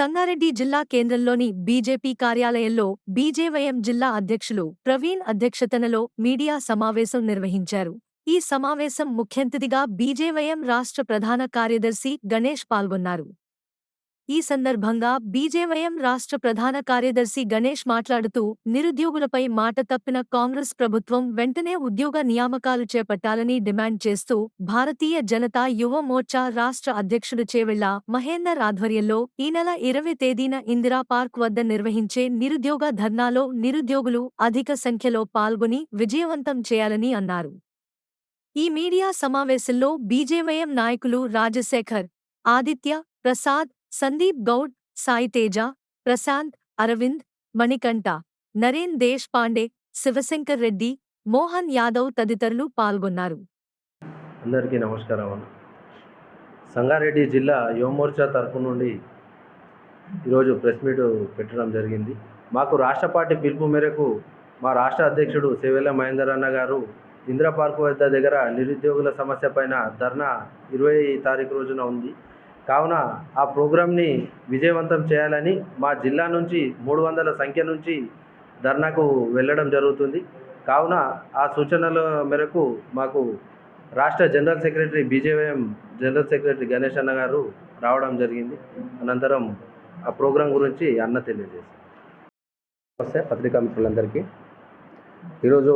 సంగారెడ్డి జిల్లా కేంద్రంలోని బీజేపీ కార్యాలయంలో బీజేవైఎం జిల్లా అధ్యక్షులు ప్రవీణ్ అధ్యక్షతనలో మీడియా సమావేశం నిర్వహించారు. ఈ సమావేశం ముఖ్యంతిథిగా బీజేవైఎం రాష్ట్ర ప్రధాన కార్యదర్శి గణేష్ పాల్గొన్నారు. ఈ సందర్భంగా బీజేవైఎం రాష్ట్ర ప్రధాన కార్యదర్శి గణేష్ మాట్లాడుతూ నిరుద్యోగులపై మాట తప్పిన కాంగ్రెస్ ప్రభుత్వం వెంటనే ఉద్యోగ నియామకాలు చేపట్టాలని డిమాండ్ చేస్తూ భారతీయ జనతా యువ మోర్చా రాష్ట్ర అధ్యక్షుడు చేవెళ్ళ మహేందర్ ఆధ్వర్యంలో ఈ నెల ఇరవై తేదీన ఇందిరా పార్క్ వద్ద నిర్వహించే నిరుద్యోగ ధర్నాలో నిరుద్యోగులు అధిక సంఖ్యలో పాల్గొని విజయవంతం చేయాలని అన్నారు. ఈ మీడియా సమావేశంలో బీజేవైఎం నాయకులు రాజశేఖర్ ఆదిత్య ప్రసాద్ సందీప్ గౌడ్ సాయి తేజ ప్రశాంత్ అరవింద్ మణికంఠ నరేన్ దేశ్ పాండే శివశంకర్ రెడ్డి మోహన్ యాదవ్ తదితరులు పాల్గొన్నారు. అందరికీ నమస్కారం సంగారెడ్డి జిల్లా యువమోర్చా తరపు నుండి ఈరోజు ప్రెస్ మీట్ పెట్టడం జరిగింది. మాకు రాష్ట్ర పార్టీ పిలుపు మేరకు మా రాష్ట్ర అధ్యక్షుడు సేవెల్ల మహేందర్ అన్న గారు ఇందిరా పార్కు వద్ద దగ్గర నిరుద్యోగుల సమస్య పైన ధర్నా ఇరవై తారీఖు రోజున ఉంది. కావున ఆ ప్రోగ్రాంని విజయవంతం చేయాలని మా జిల్లా నుంచి మూడు వందల సంఖ్య నుంచి ధర్నాకు వెళ్ళడం జరుగుతుంది. కావున ఆ సూచనల మేరకు మాకు రాష్ట్ర general secretary BJYM general secretary Ganesh అన్న గారు రావడం జరిగింది. అనంతరం ఆ ప్రోగ్రాం గురించి అన్న తెలియజేశారు. నమస్తే పత్రికా మిత్రులందరికీ. ఈరోజు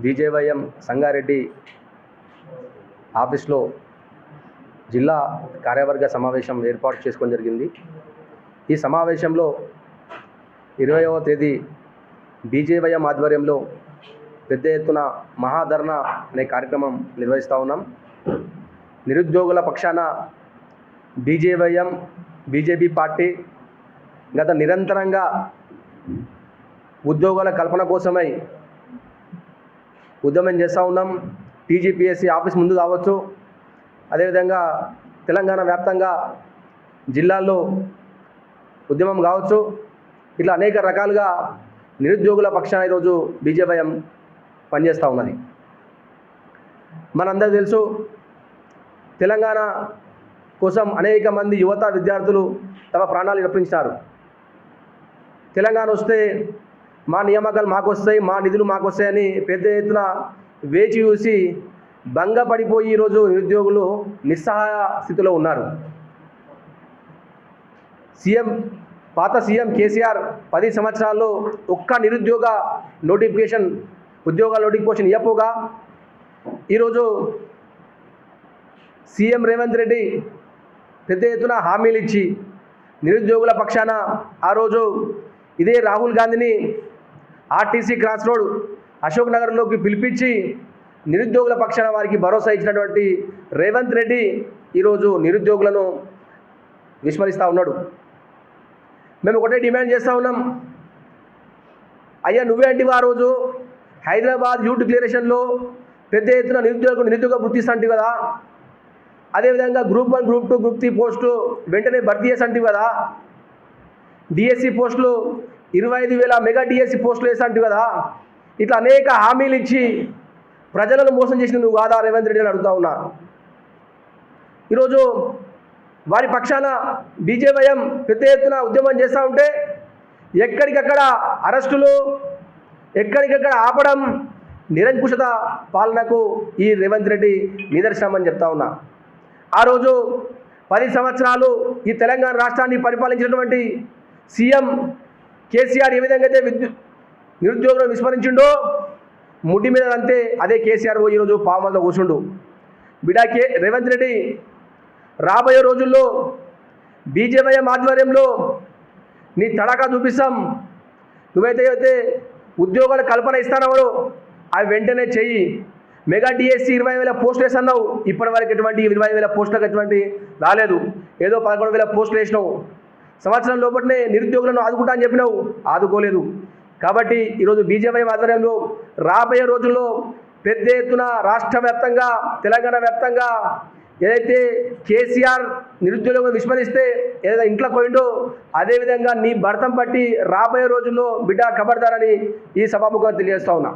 బీజేవైఎం సంగారెడ్డి ఆఫీస్లో జిల్లా కార్యవర్గ సమావేశం ఏర్పాటు చేసుకోవడం జరిగింది. ఈ సమావేశంలో ఇరవైవ తేదీ బీజేవైఎం ఆధ్వర్యంలో పెద్ద ఎత్తున మహాధరణ అనే కార్యక్రమం నిర్వహిస్తూ ఉన్నాం. నిరుద్యోగుల పక్షాన బీజేవైఎం బీజేపీ పార్టీ గత నిరంతరంగా ఉద్యోగాల కల్పన కోసమై ఉద్యమం చేస్తూ ఉన్నాం. టీజీపీఎస్సీ ఆఫీస్ ముందు కావచ్చు అదేవిధంగా తెలంగాణ వ్యాప్తంగా జిల్లాల్లో ఉద్యమం కావచ్చు. ఇట్లా అనేక రకాలుగా నిరుద్యోగుల పక్షాన ఈరోజు బీజేపీఎం పనిచేస్తూ ఉన్నది. మనందరికీ తెలుసు తెలంగాణ కోసం అనేక మంది యువత విద్యార్థులు తమ ప్రాణాలు అర్పించినారు తెలంగాణ వస్తే మా నియామకాలు మాకు వస్తాయి మా నిధులు మాకు వస్తాయని పెద్ద ఎత్తున వేచి చూసి భంగపడిపోయి ఈరోజు నిరుద్యోగులు నిస్సహాయ స్థితిలో ఉన్నారు. సీఎం పాత సీఎం కేసీఆర్ పది సంవత్సరాల్లో ఒక్క నిరుద్యోగ నోటిఫికేషన్ ఉద్యోగాల నోటిఫికేషన్ ఇవ్వపోగా ఈరోజు సీఎం రేవంత్ రెడ్డి పెద్ద ఎత్తున హామీలు ఇచ్చి నిరుద్యోగుల పక్షాన ఆ రోజు ఇదే రాహుల్ గాంధీని ఆర్టీసీ క్రాస్ రోడ్ అశోక్ నగర్లోకి పిలిపించి నిరుద్యోగుల పక్షాన వారికి భరోసా ఇచ్చినటువంటి రేవంత్ రెడ్డి ఈరోజు నిరుద్యోగులను విస్మరిస్తూ ఉన్నాడు. మేము ఒకటే డిమాండ్ చేస్తూ ఉన్నాం. అయ్యా నువ్వే అంటే ఆ రోజు? హైదరాబాద్ యూ డిక్లరేషన్లో పెద్ద ఎత్తున నిరుద్యోగ నిరుద్యోగ గుర్తిస్తాంటివి కదా? అదేవిధంగా group one group two group three పోస్టులు వెంటనే భర్తీ చేసంటివి కదా? డిఎస్సి పోస్టులు ఇరవై ఐదు వేల మెగా డిఎస్సి పోస్టులు వేసంటివి కదా? ఇట్లా అనేక హామీలు ఇచ్చి ప్రజలను మోసం చేసిన నువ్వు కాదా? రేవంత్ రెడ్డి అని అడుగుతా ఉన్నా. ఈరోజు వారి పక్షాన బీజేవైఎం పెద్ద ఎత్తున ఉద్యమం చేస్తూ ఉంటే ఎక్కడికక్కడ అరెస్టులు ఎక్కడికక్కడ ఆపడం నిరంకుశత పాలనకు ఈ రేవంత్ రెడ్డి నిదర్శనం అని చెప్తా ఉన్నా. ఆ రోజు పది సంవత్సరాలు ఈ తెలంగాణ రాష్ట్రాన్ని పరిపాలించినటువంటి సీఎం కేసీఆర్ ఏ విధంగా అయితే విద్యు నిరుద్యోగులను విస్మరించిండో ముడ్డి మీద అంతే అదే కేసీఆర్ ఈరోజు పావుమంలో కూర్చుండు. బిడా కే రేవంత్ రెడ్డి రాబోయే రోజుల్లో బీజేపీ ఆధ్వర్యంలో నీ తడాకా చూపిస్తాం. నువ్వైతే అయితే ఉద్యోగాల కల్పన ఇస్తానవడు అవి వెంటనే చెయ్యి. మెగా డిఎస్సి ఇరవై వేల పోస్టులు వేసన్నావు ఇప్పటి వరకు ఎటువంటి ఇరవై వేల పోస్టులకు ఎటువంటి రాలేదు. ఏదో పదకొండు వేల పోస్టులు వేసినావు. సంవత్సరం లోపలనే నిరుద్యోగులను ఆదుకుంటా అని చెప్పినావు. ఆదుకోలేదు. కాబట్టి ఈరోజు బీజేపీ ఆధ్వర్యంలో రాబోయే రోజుల్లో పెద్ద ఎత్తున రాష్ట్ర వ్యాప్తంగా తెలంగాణ వ్యాప్తంగా ఏదైతే కేసీఆర్ నిరుద్యోగం విస్మరిస్తే ఏదైనా ఇంట్లో పోయిండో అదేవిధంగా నీ భర్తం పట్టి రాబోయే రోజుల్లో బిడ్డ కబడతారని ఈ సభాముఖంగా తెలియజేస్తా ఉన్నా.